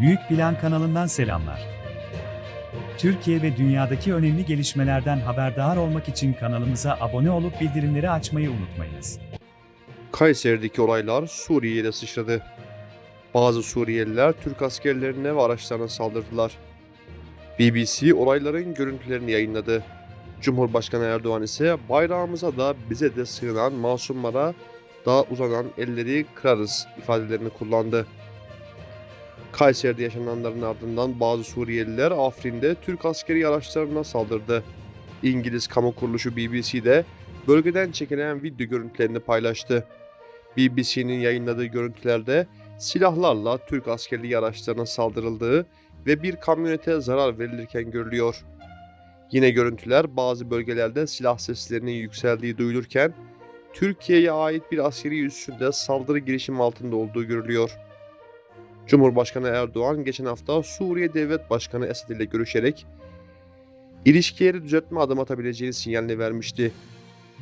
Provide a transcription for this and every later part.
Büyük Plan kanalından selamlar. Türkiye ve dünyadaki önemli gelişmelerden haberdar olmak için kanalımıza abone olup bildirimleri açmayı unutmayınız. Kayseri'deki olaylar Suriye'ye de sıçradı. Bazı Suriyeliler Türk askerlerine ve araçlarına saldırdılar. BBC olayların görüntülerini yayınladı. Cumhurbaşkanı Erdoğan ise bayrağımıza da bize de sığınan masumlara daha uzanan elleri kırarız ifadelerini kullandı. Kayseri'de yaşananların ardından bazı Suriyeliler Afrin'de Türk askeri araçlarına saldırdı. İngiliz kamu kuruluşu BBC'de bölgeden çekilen video görüntülerini paylaştı. BBC'nin yayınladığı görüntülerde silahlarla Türk askerliği araçlarına saldırıldığı ve bir kamyonete zarar verilirken görülüyor. Yine görüntüler bazı bölgelerde silah seslerinin yükseldiği duyulurken Türkiye'ye ait bir askeri üssünde saldırı girişimi altında olduğu görülüyor. Cumhurbaşkanı Erdoğan geçen hafta Suriye Devlet Başkanı Esad ile görüşerek ilişkileri düzeltme adım atabileceğini sinyalini vermişti.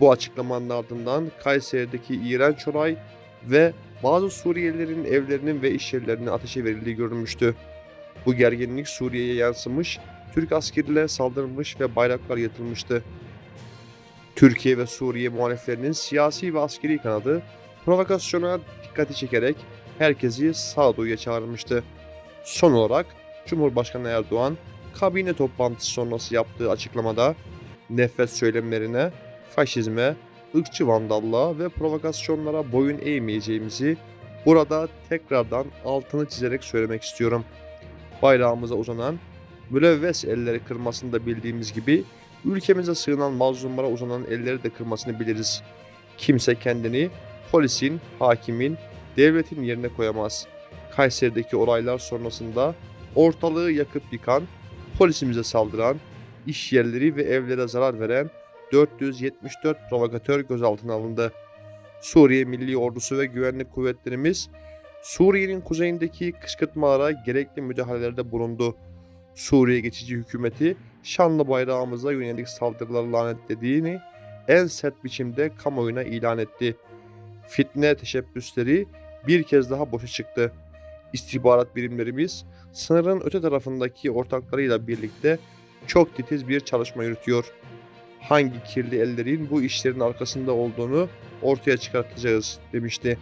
Bu açıklamanın ardından Kayseri'deki iğrenç olay ve bazı Suriyelilerin evlerinin ve iş yerlerinin ateşe verildiği görülmüştü. Bu gerginlik Suriye'ye yansımış, Türk askerlere saldırılmış ve bayraklar yatılmıştı. Türkiye ve Suriye muhaliflerinin siyasi ve askeri kanadı provokasyona dikkati çekerek herkesi sağduyuya çağırmıştı. Son olarak Cumhurbaşkanı Erdoğan kabine toplantısı sonrası yaptığı açıklamada nefret söylemlerine, faşizme, ırkçı vandallığa ve provokasyonlara boyun eğmeyeceğimizi burada tekrardan altını çizerek söylemek istiyorum. Bayrağımıza uzanan mülevves elleri kırmasını da bildiğimiz gibi ülkemize sığınan mazlumlara uzanan elleri de kırmasını biliriz. Kimse kendini polisin, hakimin, devletin yerine koyamaz. Kayseri'deki olaylar sonrasında ortalığı yakıp yıkan, polisimize saldıran, iş yerleri ve evlere zarar veren 474 provokatör gözaltına alındı. Suriye Milli Ordusu ve güvenlik kuvvetlerimiz Suriye'nin kuzeyindeki kışkırtmalara gerekli müdahalelerde bulundu. Suriye geçici hükümeti şanlı bayrağımıza yönelik saldırıları lanetlediğini en sert biçimde kamuoyuna ilan etti. Fitne teşebbüsleri bir kez daha boşa çıktı. İstihbarat birimlerimiz sınırın öte tarafındaki ortaklarıyla birlikte çok titiz bir çalışma yürütüyor. Hangi kirli ellerin bu işlerin arkasında olduğunu ortaya çıkartacağız demişti.